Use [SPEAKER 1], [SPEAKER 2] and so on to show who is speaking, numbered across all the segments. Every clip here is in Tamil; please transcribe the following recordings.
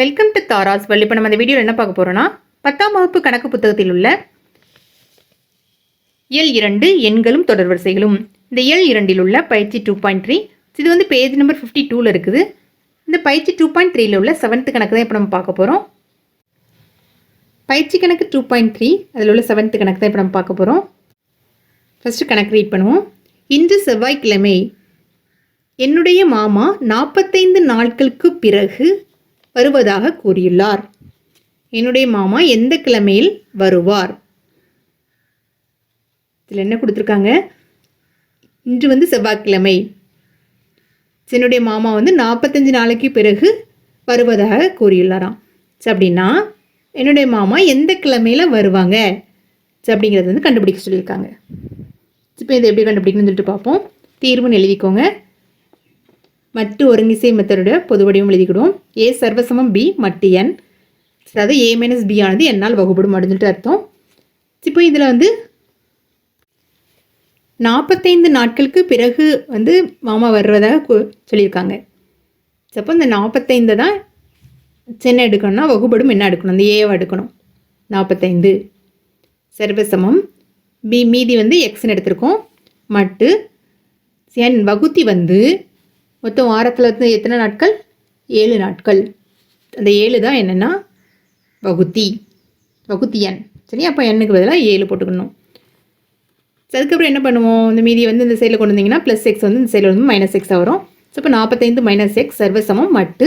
[SPEAKER 1] வெல்கம் டு தாராஸ் வல் இப்போ நம்ம இந்த வீடியோவில் என்ன பார்க்க போகிறோன்னா பத்தாம் வகுப்பு கணக்கு புத்தகத்தில் உள்ள இயல் இரண்டு எண்களும் தொடர் வரிசைகளும். இந்த இயல் இரண்டில் உள்ள பயிற்சி டூ பாயிண்ட் த்ரீ இது வந்து பேஜ் நம்பர் ஃபிஃப்டி டூவில் இருக்குது. இந்த பயிற்சி டூ பாயிண்ட் த்ரீயில் உள்ள செவன்த்து கணக்கு தான் இப்போ நம்ம பார்க்க போகிறோம் பயிற்சி கணக்கு டூ பாயிண்ட் த்ரீ அதில் உள்ள செவன்த்து கணக்கு தான் இப்போ நம்ம பார்க்க போகிறோம் ஃபஸ்ட்டு கணக்கு ரீட் பண்ணுவோம். இன்று செவ்வாய்க்கிழமை என்னுடைய மாமா நாற்பத்தைந்து நாட்களுக்கு பிறகு வருவதாக கூறியுள்ளார். என்னுடைய மாமா எந்த கிழமையில் வருவார்? இதில் என்ன கொடுத்துருக்காங்க? இன்று வந்து செவ்வாய்க்கிழமை. என்னுடைய மாமா வந்து நாற்பத்தஞ்சு நாளைக்கு பிறகு வருவதாக கூறியுள்ளாராம். சரி அப்படின்னா என்னுடைய மாமா எந்த கிழமையில் வருவாங்க? சரி அப்படிங்கிறது வந்து கண்டுபிடிக்க சொல்லியிருக்காங்க. இப்போ இதை எப்படி கண்டுபிடிக்கணும்னு சொல்லிட்டு பார்ப்போம். தீர்வுன்னு எழுதிக்கோங்க. மட்டு ஒருங்கிசை மெத்தடோட பொது வடிவம் எழுதிக்கிடுவோம். ஏ சர்வசமம் பி மட்டு என் அதாவது ஏ மைனஸ் பி ஆனது என்னால் வகுப்படும் அப்படின்னு அர்த்தம். இப்போ இதில் வந்து நாற்பத்தைந்து நாட்களுக்கு பிறகு வந்து மாமா வர்றதாக சொல்லியிருக்காங்க. அப்போ இந்த நாற்பத்தைந்து தான் சென்னை எடுக்கணும்னா வகுப்படும் என்ன எடுக்கணும்? அந்த ஏவை எடுக்கணும். நாற்பத்தைந்து சர்வசமம். பி மீதி வந்து எக்ஸ்ன்னு எடுத்திருக்கோம். மட்டு என் வகுத்தி வந்து மொத்தம் வாரத்தில் வந்து எத்தனை நாட்கள்? ஏழு நாட்கள். அந்த ஏழு தான் என்னென்னா வகுத்தி வகுத்தி எண். சரி அப்போ எண்ணுக்கு பதிலாக ஏழு போட்டுக்கணும். அதுக்கப்புறம் என்ன பண்ணுவோம்? இந்த மீதி வந்து இந்த சைடில் கொண்டு வந்தீங்கன்னா ப்ளஸ் எக்ஸ் வந்து இந்த சைடில் வந்து மைனஸ் எக்ஸாக வரும். ஸோ இப்போ நாற்பத்தைந்து மைனஸ் எக்ஸ் சர்வசமம் மட்டு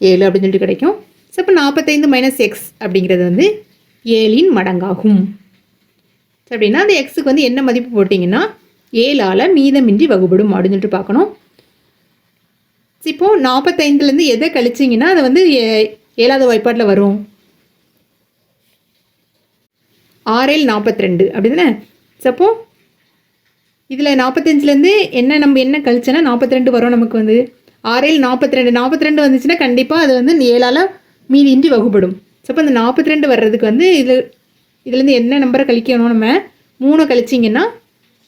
[SPEAKER 1] ஏழு அப்படின்னு சொல்லிட்டு கிடைக்கும். ஸோ இப்போ நாற்பத்தைந்து மைனஸ் எக்ஸ் அப்படிங்கிறது வந்து ஏழின் மடங்காகும். அப்படின்னா அந்த எக்ஸுக்கு வந்து என்ன மதிப்பு போட்டிங்கன்னா ஏழால் மீதமின்றி வகுப்படும் அப்படின்னு சொல்லிட்டு பார்க்கணும். இப்போது நாற்பத்தைந்துலேருந்து எதை கழிச்சிங்கன்னா அது வந்து ஏ- ஏழாவது வாய்ப்பாட்டில் வரும். ஆறேல் நாற்பத்தி ரெண்டு அப்படி தானே சப்போ இதில் நாற்பத்தஞ்சிலேருந்து என்ன நம்ம என்ன கழிச்சோன்னா நாற்பத்தி ரெண்டு வரும் நமக்கு வந்து. ஆறேல் நாற்பத்தி ரெண்டு நாற்பத்தி ரெண்டு வந்துச்சுன்னா கண்டிப்பாக அது வந்து ஏழால் மீதியின்றி வகுப்படும் சப்போ அந்த நாற்பத்தி ரெண்டு வர்றதுக்கு வந்து இது இதுலேருந்து என்ன நம்பரை கழிக்கணும் நம்ம மூணு கழிச்சிங்கன்னா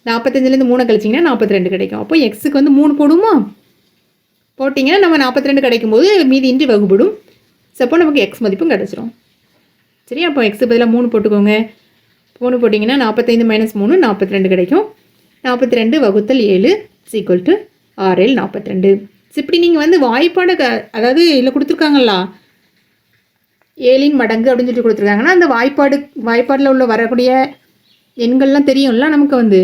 [SPEAKER 1] நாற்பத்தஞ்சிலேருந்து மூணு கழிச்சிங்கன்னா நாற்பத்தி ரெண்டு கிடைக்கும். அப்போ எக்ஸுக்கு வந்து மூணு போடுமா போட்டிங்கன்னா நம்ம நாற்பத்தி ரெண்டு கிடைக்கும்போது மீதி இன்றி வகுப்படும் சப்போ நமக்கு எக்ஸ் மதிப்பும் கிடச்சிரும். சரி அப்போ எக்ஸ் பதிலாக மூணு போட்டுக்கோங்க. மூணு போட்டிங்கன்னா நாற்பத்தைந்து மைனஸ் மூணு நாற்பத்தி ரெண்டு கிடைக்கும். நாற்பத்தி ரெண்டு வகுத்தல் ஏழு சீக்குவல் டு ஆறேழு நாற்பத்தி ரெண்டு இப்படி நீங்கள் வந்து வாய்ப்பாடை க அதாவது இதில் கொடுத்துருக்காங்களா ஏழின் மடங்கு அப்படின்னு சொல்லி கொடுத்துருக்காங்கன்னா அந்த வாய்ப்பாடு வாய்ப்பாடில் உள்ள வரக்கூடிய எண்கள்லாம் தெரியும்ல நமக்கு வந்து?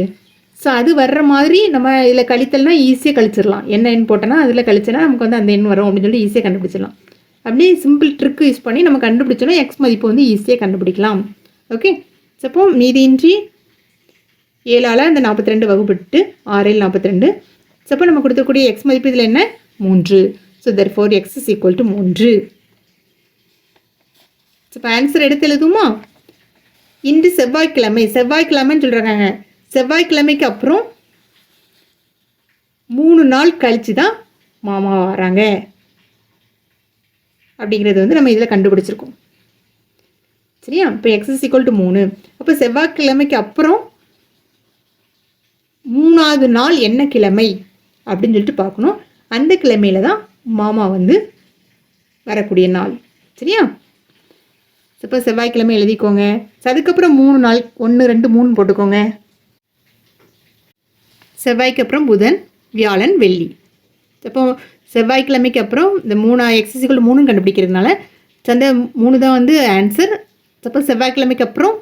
[SPEAKER 1] ஸோ அது வர்ற மாதிரி நம்ம இதில் கழித்தல்னா ஈஸியாக கழிச்சிடலாம். என்ன எண் போட்டோன்னா அதில் கழிச்சோன்னா நமக்கு வந்து அந்த எண் வரும் அப்படின்னு சொல்லி ஈஸியாக கண்டுபிடிச்சிடலாம். அப்படியே சிம்பிள் ட்ரிக் யூஸ் பண்ணி நம்ம கண்டுபிடிச்சோன்னா எக்ஸ் மதிப்பு வந்து ஈஸியாக கண்டுபிடிக்கலாம். ஓகே சப்போ மீதியின்றி ஏழால் அந்த நாற்பத்தி ரெண்டு வகுப்பிட்டு ஆறேழு நாற்பத்தி ரெண்டு சப்போ நம்ம கொடுக்கக்கூடிய எக்ஸ் மதிப்பு இதில் என்ன? மூன்று. So there four x is equal to மூன்று இப்போ ஆன்சர் எடுத்து எழுதுமா இன்று செவ்வாய்க்கிழமை. செவ்வாய்க்கிழமைன்னு சொல்கிறாங்க செவ்வாய்க்கிழமைக்கு அப்புறம் மூணு நாள் கழிச்சு தான் மாமா வராங்க. அப்படிங்கிறது வந்து நம்ம இதில் கண்டுபிடிச்சிருக்கோம். சரியா? இப்போ எக்ஸஸ் ஈக்குவல் டு மூணு. அப்போ செவ்வாய்க்கிழமைக்கு அப்புறம் மூணாவது நாள் என்ன கிழமை? அப்படின்னு சொல்லிட்டு பார்க்கணும். அந்த கிழமையில தான் மாமா வந்து வரக்கூடிய நாள். சரியா? இப்போ செவ்வாய்க்கிழமை எழுதிக்கோங்க. அதுக்கப்புறம் மூணு நாள் ஒன்று ரெண்டு மூணு போட்டுக்கோங்க. செவ்வாய்க்கு அப்புறம் புதன் வியாழன் வெள்ளி. அப்போ செவ்வாய்க்கிழமைக்கு அப்புறம் இந்த மூணு எக்ஸசிக்கல் மூணும் கண்டுபிடிக்கிறதுனால சந்தை மூணு தான் வந்து ஆன்சர் அப்போ செவ்வாய்க்கிழமைக்கு அப்புறம்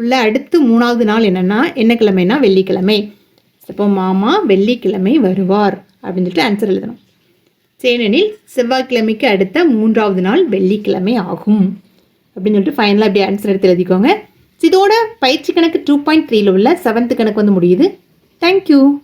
[SPEAKER 1] உள்ள அடுத்து மூணாவது நாள் என்னென்னா என்ன கிழமைனா வெள்ளிக்கிழமை. அப்போ மாமா வெள்ளிக்கிழமை வருவார் அப்படின்னு சொல்லிட்டு ஆன்சர் எழுதணும். ஏனெனில் செவ்வாய்க்கிழமைக்கு அடுத்த மூன்றாவது நாள் வெள்ளிக்கிழமை ஆகும் அப்படின்னு சொல்லிட்டு ஃபைனலாக அப்படி ஆன்சர் எடுத்து எழுதிக்கோங்க. இதோட பயிற்சி கணக்கு டூ பாயிண்ட் த்ரீல உள்ள செவன்த்து கணக்கு வந்து முடியுது. Thank you.